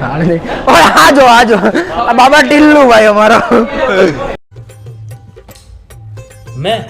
આજો આજો આ બાબા ટીલ્લુ ભાઈ અમારો. મેં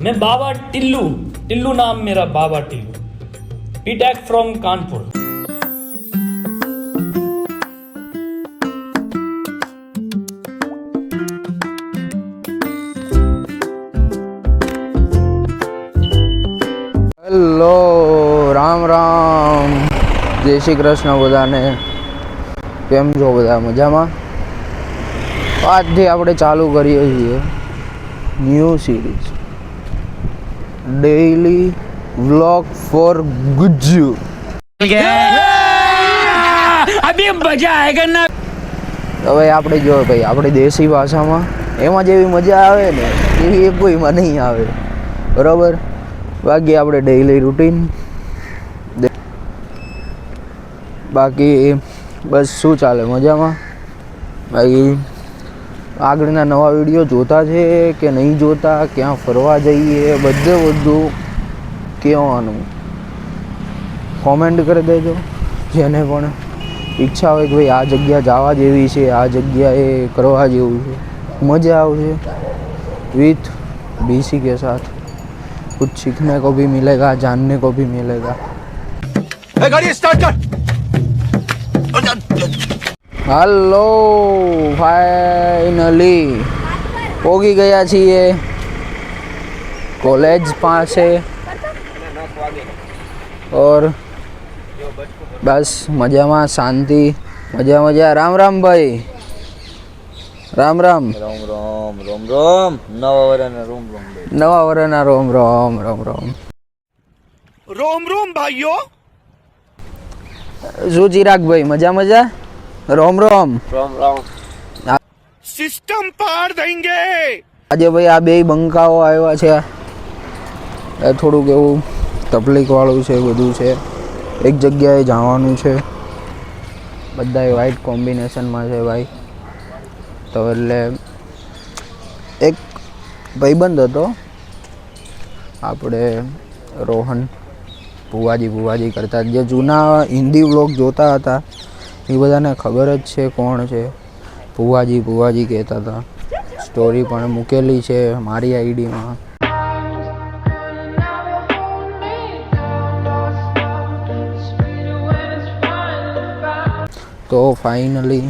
મેં બાબા ટિલ્લુ ટિલ્લુ નામ મેરા બાબા Tillu BTech from Kanpur hello Ram Ram જય શ્રી કૃષ્ણ બધાને કેમ છો બધા મજામાં? આજથી આપણે ચાલુ કરીએ છીએ new series daily vlog for Gujju હવે આપણે જો ભાઈ આપણી દેશી ભાષામાં એમાં જેવી મજા આવે ને એવી એ કોઈમાં નહીં આવે. બરાબર? બાકી આપણે ડેઈલી રૂટીન બાકી બસ શું ચાલે મજામાં બાકી આગળના નવા વિડીયો જોતા છે કે નહીં જોતા ક્યાં ફરવા જઈએ બધે બધું કહેવાનું કોમેન્ટ કરી દેજો જેને પણ ઈચ્છા હોય કે ભાઈ આ જગ્યા જવા જેવી છે આ જગ્યાએ કરવા જેવું છે મજા આવશે વિથ बीसी के साथ कुछ सीखने को भी मिलेगा जानने को भी मिलेगा હલો ફાઇનલી પોગી ગયા છીએ. કોલેજ પાસે. ઓર બસ મજામાં શાંતિ. મજા મજા. રામ રામ ભાઈ. રામ રામ. રામ રામ રામ રામ. નવા વરના રોમ રોમ નવા વરના રોમ રોમ રોમ રોમ. રોમ રોમ ભાઈઓ. શું ચિરાગભાઈ મજા મજા? રોમ રોમ. રોમ રોમ. સિસ્ટમ પાર દેંગે આજે ભાઈ આ બે બંકાઓ આવ્યા છે. એ થોડુંક એવું તકલીફ વાળું છે બધું છે. એક જગ્યાએ જવાનું છે. બધા વ્હાઈટ કોમ્બિનેશનમાં છે ભાઈ. તો એટલે એક ભાઈબંધ હતો. આપણે રોહન. ભુવાજી ભુવાજી કરતા. જે જૂના હિન્દી વ્લોગ જોતા હતા, એ બધાને ખબર જ છે કોણ છે. ભુવાજી ભુવાજી કહેતા હતા. સ્ટોરી પણ મૂકેલી છે મારી આઈડીમાં. તો ફાઇનલી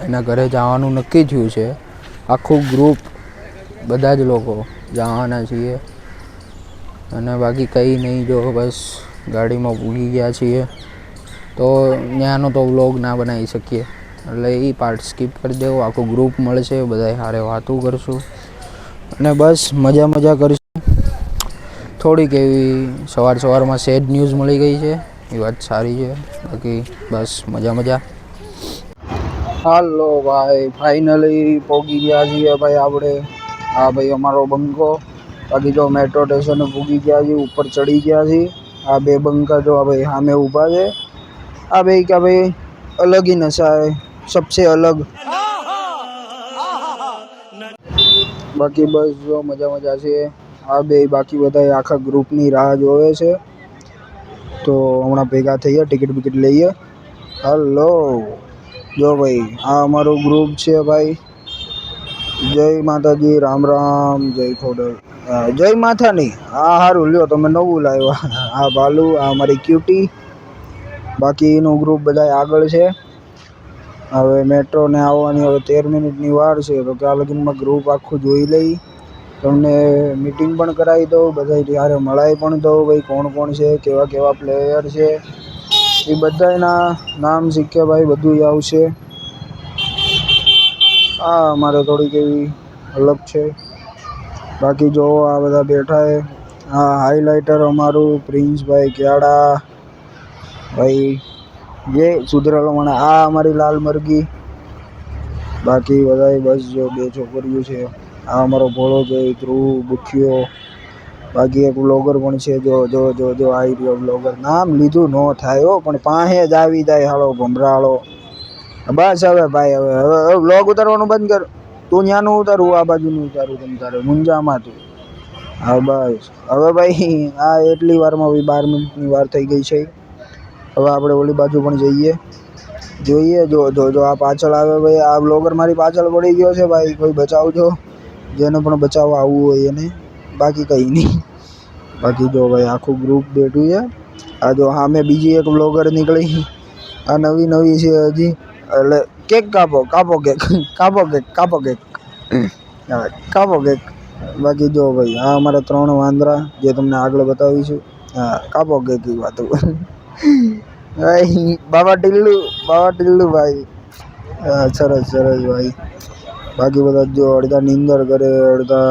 એના ઘરે જવાનું નક્કી થયું છે. આખું ગ્રુપ બધા જ લોકો જવાના છીએ. અને બાકી કંઈ નહીં, જો બસ ગાડીમાં પૂગી ગયા છીએ. તો ત્યાંનો તો વ્લોગ ના બનાવી શકીએ. એટલે એ પાર્ટ સ્કીપ કરી દેવો. આખું ગ્રુપ મળશે બધા હારે વાતું કરશું. અને બસ મજા મજા કરીશું. થોડીક એવી સવાર સવારમાં સેડ ન્યૂઝ મળી ગઈ છે. એ વાત સારી છે. બાકી બસ મજા મજા. હાલો ભાઈ ફાઇનલી પહોંચી ગયા છીએ ભાઈ આપણે. હા ભાઈ, અમારો બંકો. अभी जो मेट्रो स्टेशन भूगी गया जी ऊपर चढ़ी गया जी अब ये बंका जो अब यहाँ में उबा है अब एक अब अलग ही नशा है सबसे अलग बाकी बस जो मज़ा मज़ा से अब ये बाकी बताए आखा ग्रुप नहीं राह जो है तो हम भेगा थे टिकट विकट लीए हलो जो भाई हाँ अमरु ग्रुप है भाई जय माता जी राम राम जय खोडल જય માથાની આ સારું લ્યો, તમે નવું લાવ્યા. આ ભાલુ આ મારી ક્યુટી બાકીનું ગ્રુપ બધા આગળ છે. હવે મેટ્રોને આવવાની હવે તેર મિનિટની વાર છે, તો ત્યાં લગીનમાં ગ્રુપ આખું જોઈ લઈ. તમને મીટિંગ પણ કરાવી દઉં બધા ત્યારે મળાઈ પણ દઉં, ભાઈ, કોણ કોણ છે, કેવા કેવા પ્લેયર છે. એ બધાના નામ શીખ્યા ભાઈ બધું આવશે. આ અમારે થોડીક એવી અલગ છે. બાકી જો આ બધા બેઠા છે, આ હાઇલાઇટર અમારું પ્રિન્સભાઈ ક્યાડા ભાઈ જે સુધરેલો મને, આ અમારી લાલ મરઘી. બાકી બધાય બસ જો બે છોકરીઓ છે, આ અમારો ભોળો છે, ધ્રુવ બુખ્યો બાકી એક બ્લોગર પણ છે, જો જો જો જો આવી રહ્યો બ્લોગર નામ લીધું ન થાય હો, પણ પાસે જ આવી જાય, હાલો, ભમરાળો. બસ હવે ભાઈ, હવે હવે બ્લોગ ઉતારવાનું બંધ કર. તું ત્યાંનું ઉતારું, આ બાજુનું ઉતારું, તમ તારે. મુંજામાં તું. હા, બસ. હવે ભાઈ, આ એટલી વારમાં ભાઈ બાર મિનિટની વાર થઈ ગઈ છે. હવે આપણે ઓલી બાજુ પણ જઈએ. જોઈએ, જો જો જો, આ પાછળ આવે ભાઈ. આ બ્લોગર મારી પાછળ પડી ગયો છે ભાઈ. કોઈ બચાવજો જેને પણ બચાવવા આવવું હોય એને. બાકી કંઈ નહીં. બાકી જો ભાઈ, આખું ગ્રુપ બેઠું છે. આ જો સામે બીજી એક બ્લોગર નીકળી. આ નવી નવી છે હજી. એટલે કેક કાપો કાપો કેક કાપો કેક કાપો કેક. કાપો કેક. બાકી જો ભાઈ આ અમારા ત્રણ વાંદરા જે તમને આગળ બતાવીશું. હા કાપો કેક એ વાતો. બાબા ટીલ્લુ બાબા ટીલ્લુ ભાઈ. સરસ સરસ ભાઈ. બાકી બધા જો અડધા નિંદર કરે અડધા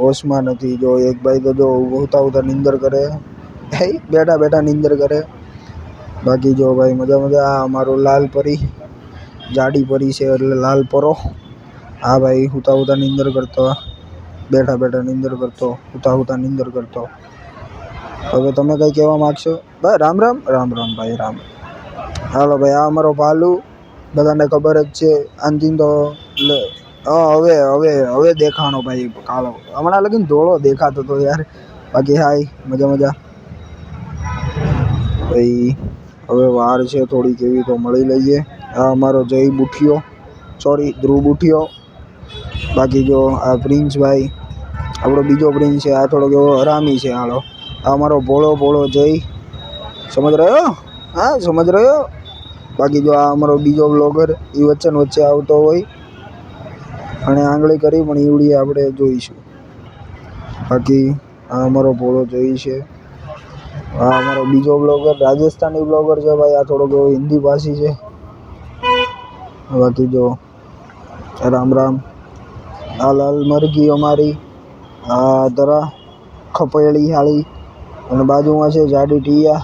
હોશમાં નથી. જો એક ભાઈ તો જો ઉતા ઉતા નિંદર કરે. બેઠા બેઠા નિંદર કરે. બાકી જો ભાઈ મજા મજા આ અમારો લાલ પરી. જાડી પરી છે એટલે લાલ પરો. હા ભાઈ હુતા હુતા નિંદર કરતો. બેઠા બેઠા નિંદર કરતો. હુતા હુતા નિંદર કરતો. હવે તમે કંઈ કહેવા માગશો? ભાઈ, રામ રામ. રામ રામ ભાઈ, રામ. હાલો ભાઈ, આ અમારો ભાલુ. બધાને ખબર જ છે. આનથી તો લે હવે હવે હવે દેખાણો ભાઈ, કાળો. હમણાં લગીન ધોળો દેખાતો તો યાર. બાકી હાય, મજા મજા. ભાઈ, હવે વાર છે, થોડીક એવી તો મળી લઈએ. અમારો જય બુઠિયો. સોરી ધ્રુવ બુઠિયો. બાકી જો આ પ્રિન્સ ભાઈ, આપણો બીજો પ્રિન્સ છે, આ થોડોક એવો હરામી છે આળો આ અમારો ભોળો ભોળો જય. સમજ રહ્યો? હા, સમજ રહ્યો? બાકી જો આ અમારો બીજો બ્લોગર એ વચ્ચે વચ્ચે આવતો હોય. અને આંગળી કરી પણ ઈવડી આપણે જોઈશું. બાકી આ અમારો ભોળો જય છે. આ અમારો બીજો બ્લોગર રાજસ્થાની બ્લોગર છે ભાઈ, આ થોડોક એવો હિન્દી ભાષી છે. બાકી જો રામ રામ આ લાલ મરઘી અમારી આ દરા ખપેળી હાળી અને બાજુમાં છે જાડી ટીયા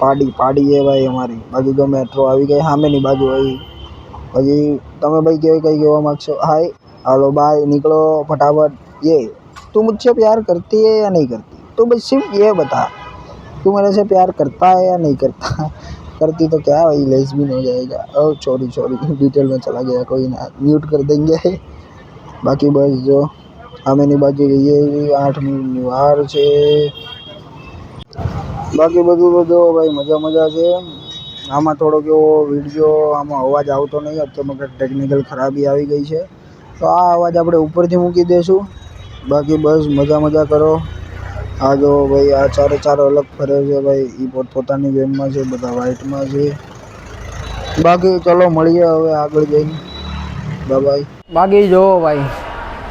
પાડી પાડી એ ભાઈ અમારી બાકી જો મેટ્રો આવી ગઈ સામેની બાજુ આવી પછી તમે ભાઈ કેવી કઈ કહેવા માગશો હાય હાલો બાય निकलो फटाफट ये तू मुझसे प्यार करती है या नहीं करती तो बस सिर्फ ये बता तू मेरे से प्यार करता है या नहीं करता करती तो क्या भाई लेस्बियन हो जाएगा ओ सॉरी सॉरी डिटेल में चला गया कोई ना म्यूट कर देंगे બાકી બસ જો સામેની બાજુ જઈએ એવી આઠ મિનિટની વાર છે બાકી બધું તો જો ભાઈ મજા મજા છે આમાં થોડોક એવો વિડીયો આમાં અવાજ આવતો નહીં અત્યારમાં કંઈક ટેકનિકલ ખરાબી આવી ગઈ છે તો આ અવાજ આપણે ઉપરથી મૂકી દઈશું બાકી બસ મજા મજા કરો આ જો ભાઈ આ ચારે ચાર અલગ ફરે છે ભાઈ. એ પોતપોતાની ગેમમાં છે બધા વ્હાઇટમાં છે. બાકી ચલો મળીએ હવે આગળ જઈને. બાય બાકી જોવો ભાઈ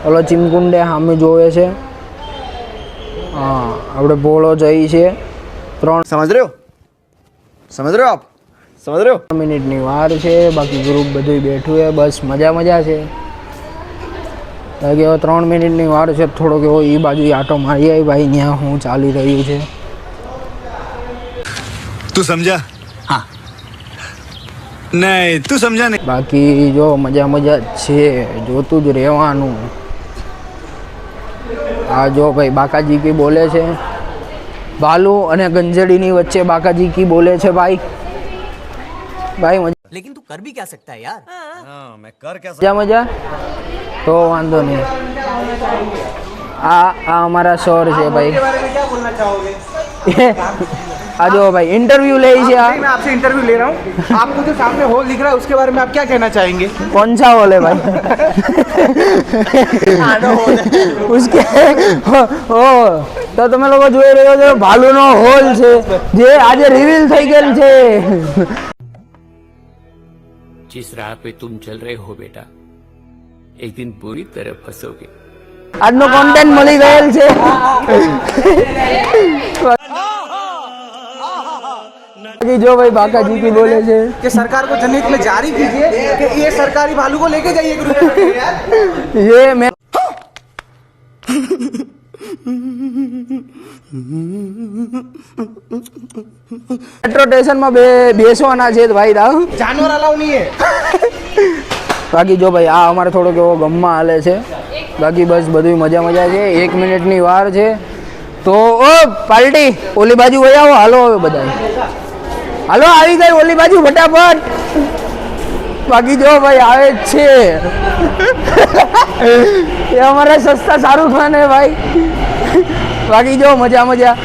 ઓલો ચીમકુંડે સામે જોવે છે. હા આપણે ભોળો જઈ છે. ત્રણ સમજ રહ્યો? સમજ રહ્યો આપ? સમજ રહ્યો? મિનિટની વાર છે બાકી ગ્રુપ બધું બેઠું છે બસ મજા મજા છે. લાગે હવે ત્રણ મિનિટની વાર છે થોડોક એવો એ બાજુ આટો મારી આવી ભાઈ ત્યાં હું ચાલી રહ્યું છે. તું સમજા? નહીં તું સમજા નહીં. બાકી જો મજા મજા છે જોતું જ રહેવાનું. આ જો ભાઈ બાકાજી કી બોલે છે. બાલુ અને ગંજડીની વચ્ચે બાકાજી કી બોલે છે ભાઈ. ભાઈ મજા લેકિન તું કર ભી ક્યા સકતા યાર? હા મેં કર ક્યા મજા મજા? તો વાંધો નહીં આ આ અમારા સર છે ભાઈ આ જો ભાઈ ઇન્ટરવ્યू લે છે આ मैं आपसे इंटरव्यू ले रहा हूँ आपको जो सामने होल दिख रहा है उसके बारे में आप क्या कहना चाहेंगे कौन सा होल है भाई उसके ઓ તો તમે લોકો જોઈ રહ્યો છો ભાલુનો હોલ છે જે આજે રિવીલ થઈ ગયેલ છે जिस राह पे तुम चल रहे हो बेटा एक दिन बुरी तरह फंसोगे આજનો કોન્ટેન્ટ મળી ગયેલ છે બાકી જો ભાઈ બાકાજી કી બોલે છે कि सरकार को जनहित में जारी कीजिए कि ये सरकारी भालू को लेके जाइए ग्रुप में यार ये मैं મેટ્રો સ્ટેશનમાં બે બેસવાના છે ભાઈ રાવ जानवर अलाउ नहीं है બાકી જો ભાઈ, આ અમારે થોડોક એવો ગમમાં હાલે છે. બાકી બસ બધું મજા મજા છે. એક મિનિટની વાર છે. તો, ઓ પાર્ટી ઓલી બાજુ વહી આવો. હાલો હવે બધા હાલો, આવી ગઈ ઓલી બાજુ, ફટાફટ. બાકી જો ભાઈ, આવે જ છે. એ અમારે સસ્તા સારું ખાન ભાઈ. બાકી જો, મજા મજા.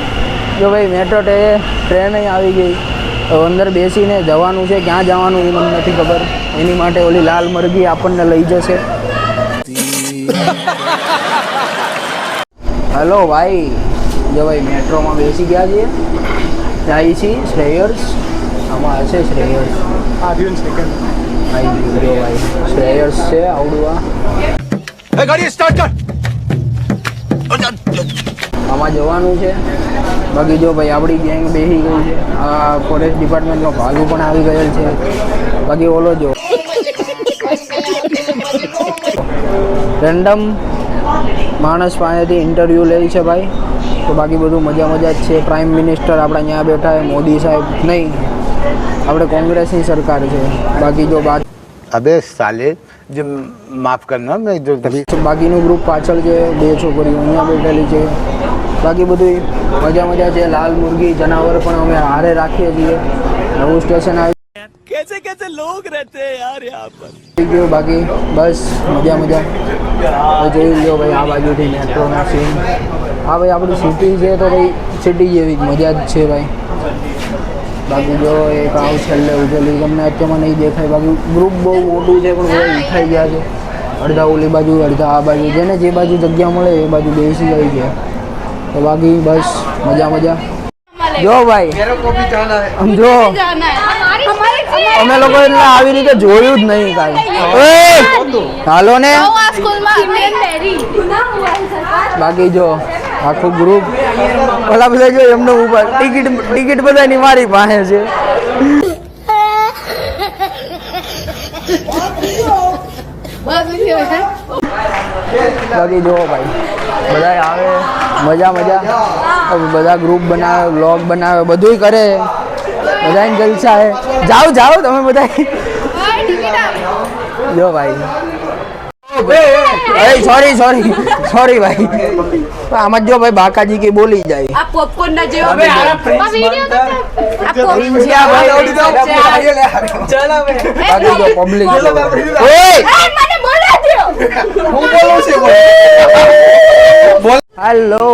જો ભાઈ, મેટ્રો ટ્રેન આવી ગઈ. અંદર બેસીને જવાનું છે, ક્યાં જવાનું એ મને નથી ખબર. એની માટે ઓલી લાલ મરઘી આપણને લઈ જશે. હેલો ભાઈ, જો ભાઈ મેટ્રોમાં બેસી ગયા છીએ. જાય છે શ્રેયર્સ. આમાં હશે શ્રેયર્સ. આવ્યું સેકન્ડ ભાઈ. શ્રેયર્સ છે આવડું આ ગાડી સ્ટાર્ટ કર. આમાં જવાનું છે. બાકી જો ભાઈ આપણી ગેંગ બેસી ગઈ છે. આ ફોરેસ્ટ ડિપાર્ટમેન્ટનો ભાલુ પણ આવી ગયેલ છે. બાકી ઓલો જો. રેન્ડમ માણસ પાસેથી ઇન્ટરવ્યૂ લે છે ભાઈ. તો બાકી બધું મજા મજા જ છે. પ્રાઇમ મિનિસ્ટર આપણે ત્યાં બેઠા છે મોદી સાહેબ નહીં. આપણે કોંગ્રેસની સરકાર છે. બાકી જો બાદ અબે સાલે જે માફ કરના મેં બાકીનું ગ્રુપ પાછળ છે બે છોકરીઓ અહીંયા બેઠેલી છે. बाकी बधु मज़ा मज़ा है लाल मुर्गी जानवर अमे हारे राखी छे नव स्टेशन आ कैसे कैसे लोग रहते हैं यार यहाँ पर? बाकी बस मज़ा मज़ा तो जो लियो भाई आ बाजू थी मेट्रो ना सीन हाँ भाई आप सीटी से तो भाई सीटी जी मज़ा है भाई बाकी जो एक आव छे उजेली तमने अच्छे में नहीं देखा बाकी ग्रुप बहुत मोटू है पर उठाई गया है अर्धा ओली बाजू अर्धा आ बाजू जेने जे बाजू जगह मे ये बाजू बेसी गई તો બાકી બસ મજા મજા. જો ભાઈ સમજો જો. અમે લોકો એટલે આવી રીતે જોયું જ નહીં કાંઈ. ઓય! હાલો ને. બાકી જો આખું ગ્રુપ ઓલા બધા જો એમનો ઉપર ટિકિટ ટિકિટ બધાની મારી પાસે છે? બાકી જુઓ ભાઈ બધા આવે મજા મજા. બધા ગ્રુપ બનાવે બ્લોગ બનાવે બધુંય કરે. બધાને જલસા હે. જાઓ જાઓ તમે બધા જો ભાઈ. અરે સોરી સોરી સોરી ભાઈ. આમાં જો ભાઈ બાકાજી કે બોલી જાય. આ પોપકોર્ન ના જેવો બાકી જો પબ્લિક ઓય! હેલો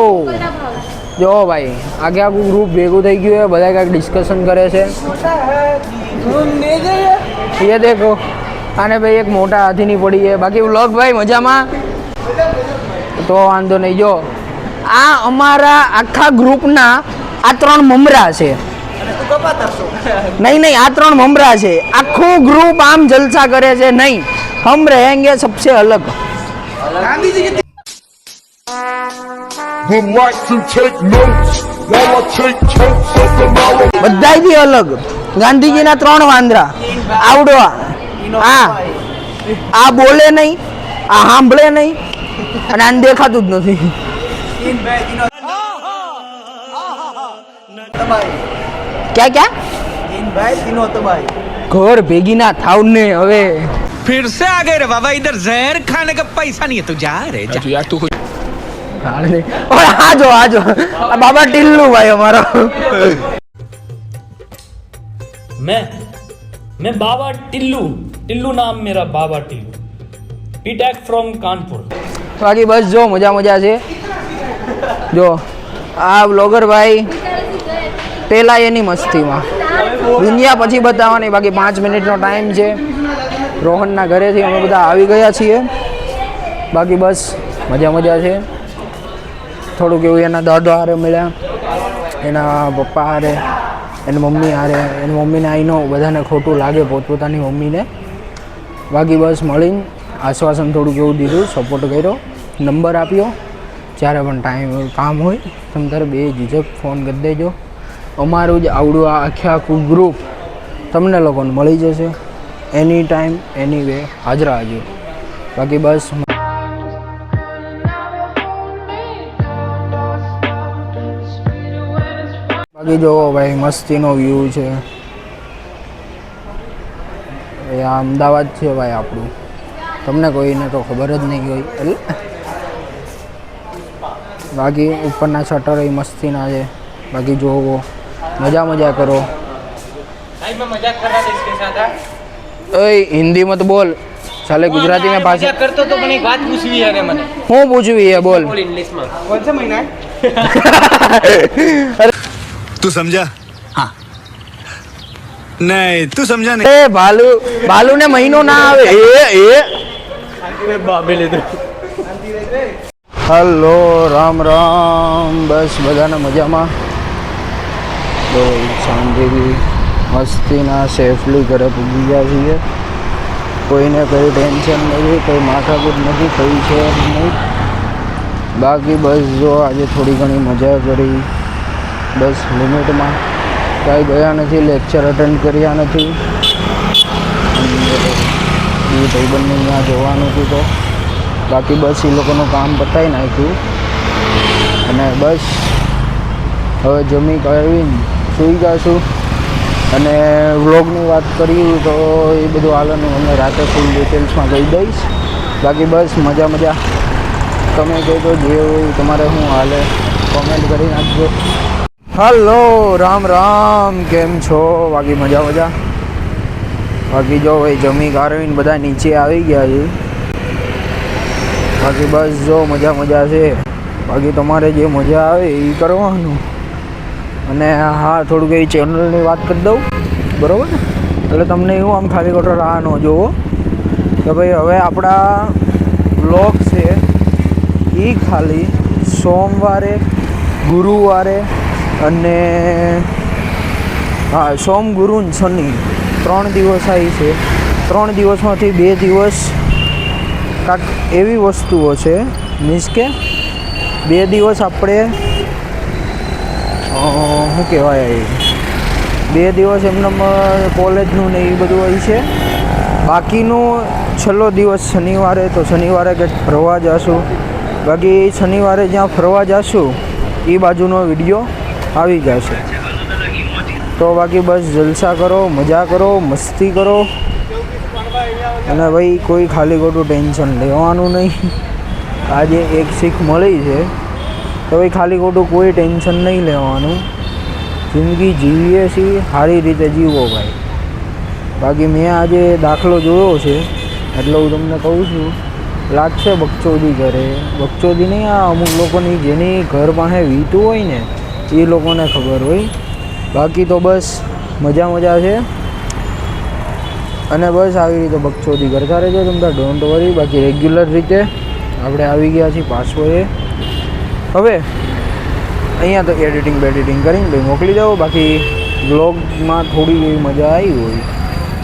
જો ભાઈ આગે આખું ગ્રુપ ભેગું થઈ ગયું છે બધા કાંઈક ડિસ્કશન કરે છે. એ દેખો અને ભાઈ એક મોટા હાથીની પડી છે. બાકી વ્લોગ ભાઈ મજામાં? તો વાંધો નહીં જો. આ અમારા આખા ગ્રુપના આ ત્રણ મમરા છે. નહીં નહીં આ ત્રણ મમરા છે. આખું ગ્રુપ આમ જલસા કરે છે નહીં. હમ રહેંગે સબસે અલગ બધાય બી અલગ. ગાંધીજીના ત્રણ વાંદરા. આવડવા. આ આ બોલે નહીં આ સાંભળે નહીં અને આને દેખાતું જ નથી. ક્યાં ક્યાં? ઘર ભેગી ના થાવ ને હવે. फिर से आ गए रे बाबा इधर जहर खाने का पैसा नहीं है तू जा रे जा यार तू ઓય, આ જો આ જો આ બાબા ટીલ્લુ ભાઈ અમારો मैं मैं बाबा टिल्लू टिल्लू नाम मेरा बाबा टिल्लू पीटैक फ्रॉम कानपुर બાકી બસ જો મજા મજા છે જો આ બ્લોગર ભાઈ પેલા એની મસ્તીમાં દુનિયા પછી બતાવવાની બાકી પાંચ મિનિટનો ટાઈમ છે રોહનના ઘરેથી અમે બધા આવી ગયા છીએ. બાકી બસ, મજા મજા છે. થોડુંક એવું એના દાદા હારે મળ્યા, એના પપ્પા હારે, એની મમ્મી હારે, એની મમ્મીને આઈનો બધાને ખોટું લાગે પોતપોતાની મમ્મીને. બાકી બસ મળીને આશ્વાસન થોડુંક એવું દીધું સપોર્ટ કર્યો, નંબર આપ્યો. જ્યારે પણ ટાઈમ કામ હોય, તમે તારે બે જીજક ફોન કરી દેજો. અમારું જ આવડું આખે આખું ગ્રુપ તમને લોકોને મળી જશે. એની ટાઈમ એની વે હાજરા હાજર બાકી બસ બાકી જો ભાઈ, મસ્તીનો વ્યૂ છે. એ આ અમદાવાદ છે ભાઈ આપણું. તમને કોઈને તો ખબર જ નહીં હોય. એટલે બાકી ઉપરના શટર એ મસ્તીના છે. બાકી જોવો. મજા મજા કરો ઓય હિન્દી મત બોલ. સાલે ગુજરાતી મે ભાષા કરતો તો પણ એક વાત પૂછવી હે મને. હું પૂછવી હે બોલ. ઇંગ્લિશમાં કોણ છે મહિના? તું સમજા? હા. નહીં તું સમજા નહીં. એ ભાલુ ભાલુ ને મહિનો ના આવે. એ એ. બાબે લીધું. હલો રામ રામ. બસ બધાના મજામાં. તો શાંતિથી મસ્તીના સેફલી ઘરે પૂગી ગયા છીએ. કોઈને કંઈ ટેન્શન નથી, કોઈ માથાકૂટ નથી થઈ છે નહીં. બાકી બસ જો આજે થોડી ઘણી મજા કરી. બસ લિમિટમાં કાંઈ ગયા નથી લેક્ચર અટેન્ડ કર્યા નથી. ભાઈબંધને ત્યાં જવાનું હતું તો. બાકી બસ એ લોકોનું કામ પતાવી નાખ્યું. અને બસ, હવે જમી કરીને સૂઈ જશું. અને વ્લોગની વાત કરી તો એ બધું હાલનું અમે રાતે ફૂલ ડિટેલ્સમાં કહી દઈશ. બાકી બસ મજા મજા. તમે કહેજો જે હોય તમારે શું હાલે કોમેન્ટ કરી નાખજો. હલો, રામ રામ, કેમ છો? બાકી મજા મજા. બાકી જો ભાઈ જમી કારવીને બધા નીચે આવી ગયા છે. બાકી બસ જો મજા મજા છે. બાકી તમારે જે મજા આવે એ કરવાનું. અને હા, થોડુંક એ ચેનલની વાત કરી દઉં. બરાબર ને? એટલે તમને એવું આમ ખાલી ખોટો રાહ ન જોવો. કે ભાઈ, હવે આપણા બ્લોગ છે એ ખાલી સોમવારે, ગુરુવારે અને હા, સોમ, ગુરુ શનિ ત્રણ દિવસ આવી છે. ત્રણ દિવસમાંથી બે દિવસ કાંક એવી વસ્તુઓ છે. મીન્સ કે બે દિવસ આપણે શું કહેવાય? બે દિવસ એમને કોલેજનું ને એ બધું હોય છે. બાકીનો છેલ્લો દિવસ શનિવારે, તો શનિવારે કંઈક ફરવા જશું. બાકી શનિવારે જ્યાં ફરવા જશું, એ બાજુનો વીડિયો આવી જશે. તો બાકી બસ જલસા કરો, મજા કરો, મસ્તી કરો. અને ભાઈ કોઈ ખાલી ખોટું ટેન્શન લેવાનું નહીં. આજે એક શીખ મળી છે. તો ભાઈ ખાલી ખોટું કોઈ ટેન્શન નહીં લેવાનું. જિંદગી જીવીએ છીએ, સારી રીતે જીવો ભાઈ. બાકી મેં આજે દાખલો જોયો છે, એટલે હું તમને કહું છું, લાગશે બકચોદી કરે બકચોદી નહીં, આ અમુક લોકોની જેની ઘર પાસે વીતું હોય ને, એ લોકોને ખબર હોય. બાકી તો બસ, મજા મજા છે. અને બસ આવી રીતે બકચોદી કરતા રહેજો તમને ડોન્ટ વરી બાકી રેગ્યુલર રીતે આપણે આવી ગયા છીએ પાસવર્ડે હવે અહીંયા તો એડિટિંગ બેડિટિંગ કરીને ભાઈ મોકલી દો બાકી બ્લોગમાં થોડી એવી મજા આવી હોય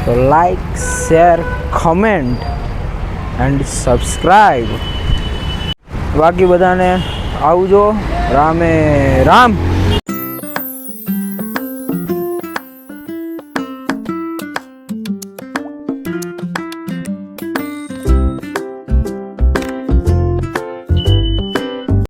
તો like share comment and subscribe બાકી બધાને આવજો. રામે રામ.